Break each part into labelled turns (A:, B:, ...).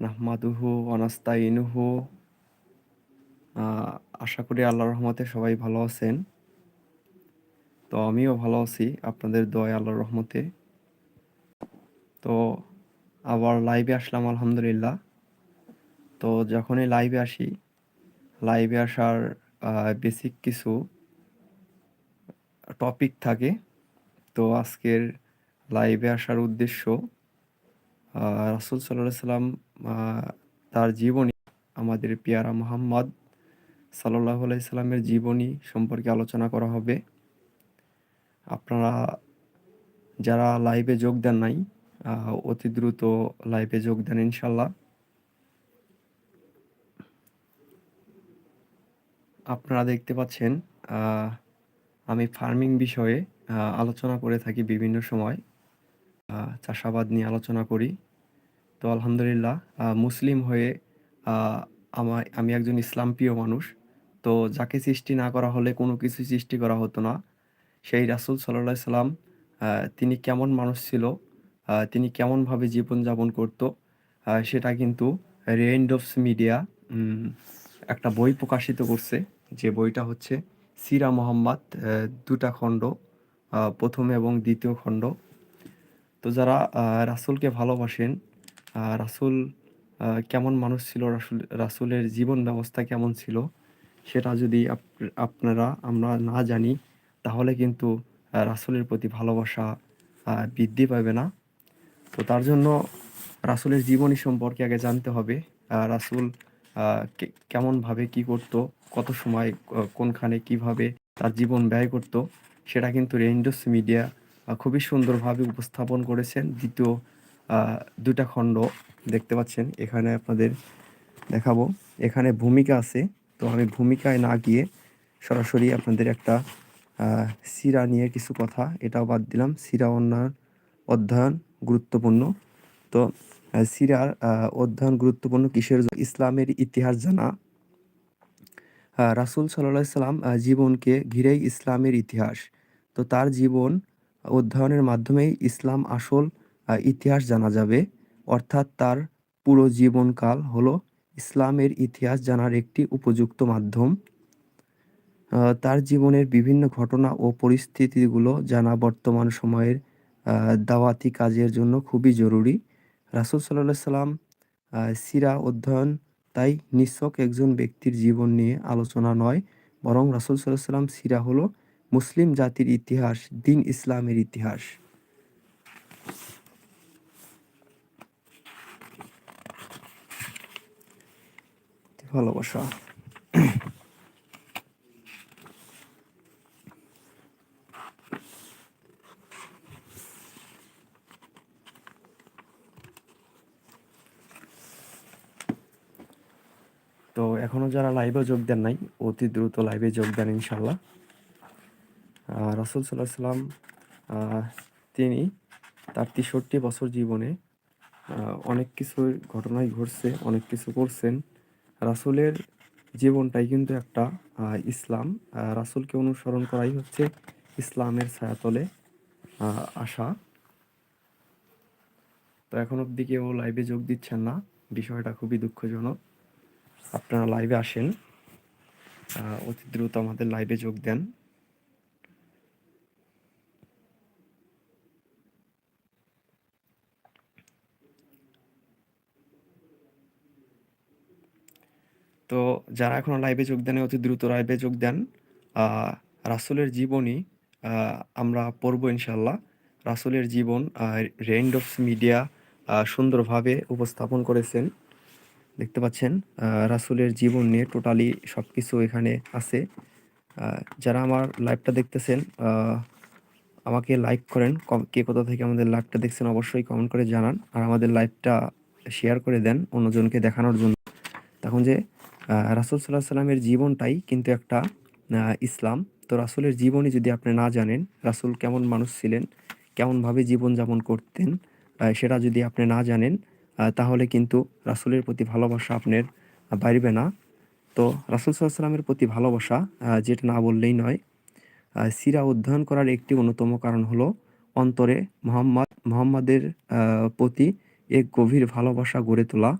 A: নাহমাদুহু অনাস্তাইনুহু আশা করি আল্লাহর রহমতে সবাই ভালো আছেন। তো আমিও ভালো আছি, আপনাদের দয় আল্লাহর রহমতে। তো আবার লাইভে আসলাম, আলহামদুলিল্লাহ। তো যখনই লাইভে আসি, লাইভে আসার বেসিক কিছু টপিক থাকে। তো আজকের লাইভে আসার উদ্দেশ্য রাসুল সাল্লাহ সাল্লাম তার জীবনী, আমাদের পিয়ারা মোহাম্মদ সাল্লাহ সাল্লামের জীবনী সম্পর্কে আলোচনা করা হবে। আপনারা যারা লাইভে যোগ দেন নাই অতি দ্রুত লাইভে যোগ দেন ইনশাল্লাহ আপনারা দেখতে পাচ্ছেন আমি ফার্মিং বিষয়ে আলোচনা করে থাকি বিভিন্ন সময়। চাষাবাদ নিয়ে আলোচনা করি। তো আলহামদুলিল্লাহ মুসলিম হয়ে আমার, আমি একজন ইসলাম প্রিয় মানুষ। তো যাকে সৃষ্টি না করা হলে কোনো কিছু সৃষ্টি করা হতো না। সেই রাসুল সাল্লাহ সাল্লাম তিনি কেমন মানুষ ছিল তিনি কেমনভাবে জীবনযাপন করতো সেটা কিন্তু রেইনডফস মিডিয়া একটা বই প্রকাশিত করছে। যে বইটা হচ্ছে সিরা মোহাম্মদ দুটা খণ্ড প্রথম এবং দ্বিতীয় খণ্ড। তো যারা রাসুলকে ভালোবাসেন রাসুল কেমন মানুষ ছিল, রাসুল, রাসুলের জীবন ব্যবস্থা কেমন ছিল, সেটা যদি আপনারা, আমরা না জানি, তাহলে কিন্তু রাসুলের প্রতি ভালোবাসা বৃদ্ধি পাবে না। তো তার জন্য রাসুলের জীবনী সম্পর্কে আগে জানতে হবে রাসুল কেমনভাবে কি করত, কত সময় কোনখানে কীভাবে তার জীবন ব্যয় করত, সেটা কিন্তু রেইনডোস মিডিয়া খুবই সুন্দরভাবে উপস্থাপন করেছেন। দ্বিতীয় দুটা খণ্ড দেখতে পাচ্ছেন। এখানে আপনাদের দেখাবো। এখানে ভূমিকা আছে। তো আমি ভূমিকায় না গিয়ে সরাসরি আপনাদের একটা সিরা নিয়ে কিছু কথা এটাও বাদ দিলাম। সিরা অন্যান্য অধ্যয়ন গুরুত্বপূর্ণ। তো সিরার অধ্যয়ন গুরুত্বপূর্ণ কিসের ইসলামের ইতিহাস জানা। রাসুল সাল্লাহ সাল্লাম জীবনকে ঘিরেই ইসলামের ইতিহাস। তো তার জীবন অধ্যয়নের মাধ্যমেই ইসলাম আসল ইতিহাস জানা যাবে। অর্থাৎ তার পুরো জীবনকাল হলো ইসলামের ইতিহাস জানার একটি উপযুক্ত মাধ্যম। তার জীবনের বিভিন্ন ঘটনা ও পরিস্থিতিগুলো জানা বর্তমান সময়ের দাওয়াতি কাজের জন্য খুবই জরুরি। রাসুল সাল্লাহ সাল্লাম সিরা অধ্যয়ন তাই নিঃসক একজন ব্যক্তির জীবন নিয়ে আলোচনা নয়, বরং রাসুল সাল্লাহ সাল্লাম সিরা হলো মুসলিম জাতির ইতিহাস, দিন ইসলামের ইতিহাস। ভালোবাসা। তো এখনও যারা লাইভে যোগ দেন নাই, অতি দ্রুত লাইভে যোগ দেন ইনশাল্লাহ রাসুল সাল্লাহ সাল্লাম তিনি তার তেষট্টি বছর জীবনে অনেক কিছু ঘটনাই ঘটছে, অনেক কিছু করছেন। রাসুলের জীবনটাই কিন্তু একটা ইসলাম। রাসুলকে অনুসরণ করাই হচ্ছে ইসলামের ছায়াতলে আসা। তো এখন অব্দি কেউ লাইভে যোগ দিচ্ছেন না, বিষয়টা খুবই দুঃখজনক। আপনারা লাইভে আসেন অতি দ্রুত আমাদের লাইভে যোগ দেন। তো যারা এখনও লাইভে যোগ দেন অতি দ্রুত লাইভে যোগ দেন। রাসুলের জীবনী আমরা পড়ব ইনশাল্লাহ রাসুলের জীবন রেন্ড অফ মিডিয়া সুন্দরভাবে উপস্থাপন করেছেন। দেখতে পাচ্ছেন রাসুলের জীবন নিয়ে টোটালি সব কিছু এখানে আছে। যারা আমার লাইভটা দেখতেছেন আমাকে লাইক করেন। কে কোথা থেকে আমাদের লাইভটা দেখছেন অবশ্যই কমেন্ট করে জানান। আর আমাদের লাইভটা শেয়ার করে দেন অন্যজনকে দেখানোর জন্য। তখন যে রাসুল সাল্লাহ সাল্লামের জীবনটাই কিন্তু একটা ইসলাম। তো রাসুলের জীবনী যদি আপনি না জানেন, রাসুল কেমন মানুষ ছিলেন, কেমনভাবে জীবনযাপন করতেন সেটা যদি আপনি না জানেন তাহলে কিন্তু রাসুলের প্রতি ভালোবাসা আপনার বাড়বে না। তো রাসুল সাল্লামের প্রতি ভালোবাসা যেটা না বললেই নয় সিরা অধ্যয়ন করার একটি অন্যতম কারণ হলো অন্তরে মোহাম্মদ, মোহাম্মদের প্রতি এক গভীর ভালোবাসা গড়ে তোলা।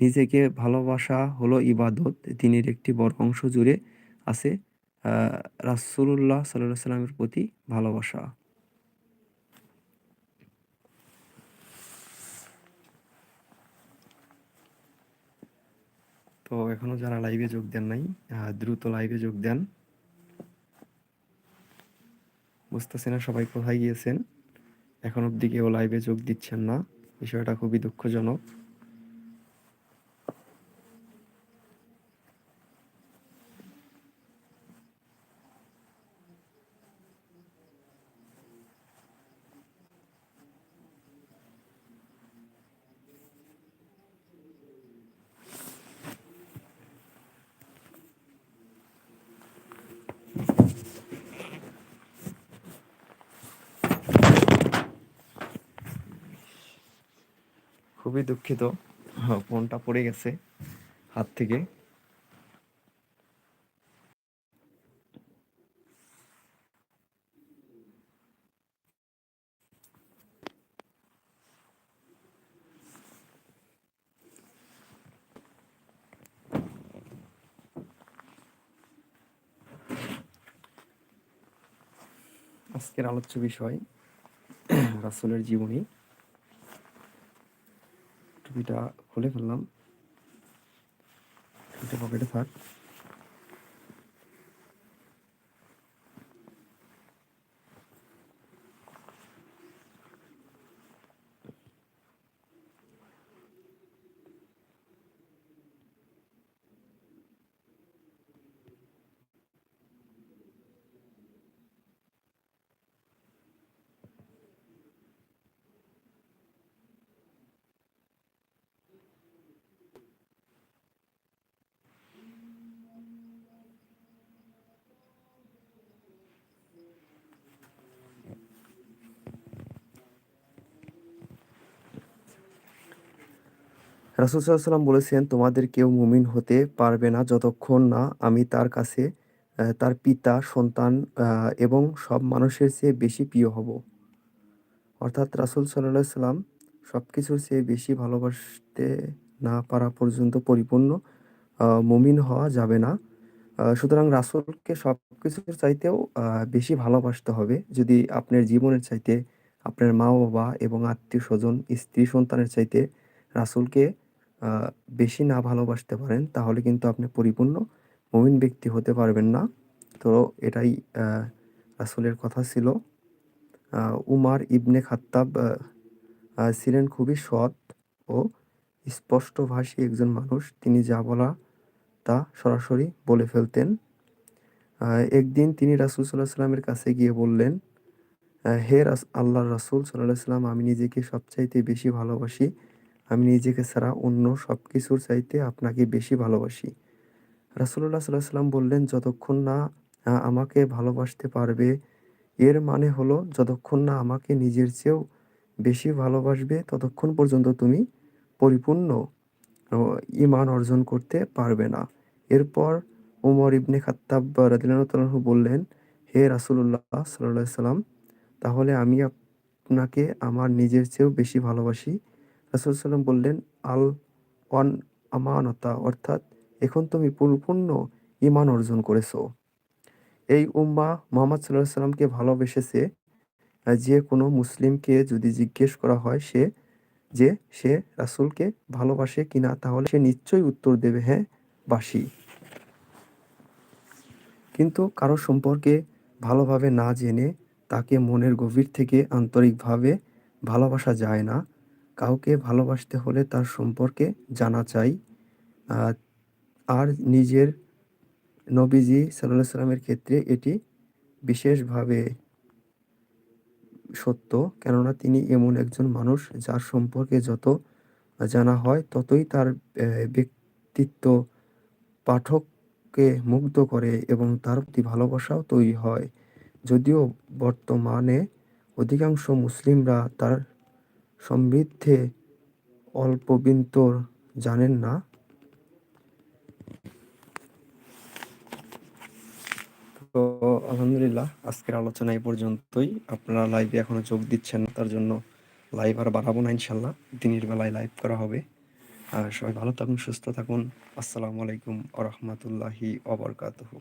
A: নিজেকে ভালোবাসা হলো ইবাদত, দিনের একটি বড় অংশ জুড়ে আছে রাসূলুল্লাহ সাল্লাল্লাহু সাল্লামের প্রতি ভালোবাসা। তো এখনও যারা লাইভে যোগ দেন নাই দ্রুত লাইভে যোগ দেন। বুঝতেছি না সবাই কোথায় গিয়েছেন। এখন অব্দি কেউ লাইভে যোগ দিচ্ছেন না। বিষয়টা খুবই দুঃখজনক। খুবই দুঃখিত। ফোনটা পড়ে গেছে হাত থেকে। আজকের আলোচ্য বিষয় রাসুলের জীবনী। টুপিটা খুলে ফেললাম। এটা পকেটে থাক। রাসুলসাল্লাম বলেছেন, তোমাদের কেউ মুমিন হতে পারবে না যতক্ষণ না আমি তার কাছে তার পিতা, সন্তান এবং সব মানুষের চেয়ে বেশি প্রিয় হব। অর্থাৎ রাসুল সাল্লাহ সাল্লাম সব কিছুর চেয়ে বেশি ভালোবাসতে না পারা পর্যন্ত পরিপূর্ণ মুমিন হওয়া যাবে না। সুতরাং রাসুলকে সব কিছুর চাইতেও বেশি ভালোবাসতে হবে। যদি আপনার জীবনের চাইতে আপনার মা বাবা এবং আত্মীয় স্বজন স্ত্রী সন্তানের চাইতে রাসুলকে বেশি না ভালোবাসতে পারেন, তাহলে কিন্তু আপনি পরিপূর্ণ মমিন ব্যক্তি হতে পারবেন না। তো এটাই রাসুলের কথা ছিল। উমার ইবনে খাত্তাব ছিলেন খুবই সৎ ও স্পষ্টভাষী একজন মানুষ। তিনি যা বলা তা সরাসরি বলে ফেলতেন। একদিন তিনি রাসুল সাল্লাহ সাল্লামের কাছে গিয়ে বললেন হে রাস আল্লাহ রাসুল সাল্লাহ সাল্লাম আমি নিজেকে সবচাইতে বেশি ভালোবাসি। আমি নিজেকে ছাড়া অন্য সব কিছুর চাইতে আপনাকে বেশি ভালোবাসি। রাসুল্লাহ সাল্লাহ সাল্লাম বললেন, যতক্ষণ না আমাকে ভালোবাসতে পারবে, এর মানে হলো যতক্ষণ না আমাকে নিজের চেয়েও বেশি ভালোবাসবে, ততক্ষণ পর্যন্ত তুমি পরিপূর্ণ ইমান অর্জন করতে পারবে না। এরপর উমর ইবনে খাত্তাব রাদিল্লাহ বললেন, হে রাসুল্লাহ সাল্লাহ সাল্লাম তাহলে আমি আপনাকে আমার নিজের চেয়েও বেশি ভালোবাসি রাসুলসাল্লাম বললেন, আল ওয়ান আমানতা অর্থাৎ এখন তুমি পরিপূর্ণ ইমান অর্জন করেছ। এই উম্মা মোহাম্মদ সাল্লাহ সাল্লামকে ভালোবেসেছে, যে কোনো মুসলিমকে যদি জিজ্ঞেস করা হয় সে, যে সে রাসুলকে ভালোবাসে কিনা, তাহলে সে নিশ্চয়ই উত্তর দেবে হ্যাঁ বাসি। কিন্তু কারও সম্পর্কে ভালোভাবে না জেনে তাকে মনের গভীর থেকে আন্তরিকভাবে ভালোবাসা যায় না। কাউকে ভালোবাসতে হলে তার সম্পর্কে জানা চাই। আর নিজের নবীজি সাল্লাহ সাল্লামের ক্ষেত্রে এটি বিশেষভাবে সত্য। কেননা তিনি এমন একজন মানুষ যার সম্পর্কে যত জানা হয়, ততই তার ব্যক্তিত্ব পাঠককে মুগ্ধ করে এবং তার প্রতি ভালোবাসাও তৈরি হয়। যদিও বর্তমানে অধিকাংশ মুসলিমরা তার সমৃদ্ধে অল্পবিন্তর জানেন না তো আলহামদুলিল্লাহ আজকের আলোচনা এই পর্যন্তই আপনারা লাইভে এখনও যোগ দিচ্ছেন না তার জন্য লাইভ আর বাড়াবো না ইনশাল্লাহ দিনের বেলায় লাইভ করা হবে আর সবাই ভালো থাকুন, সুস্থ থাকুন। আসসালামু আলাইকুম ওয়া রাহমাতুল্লাহি বারাকাতুহু।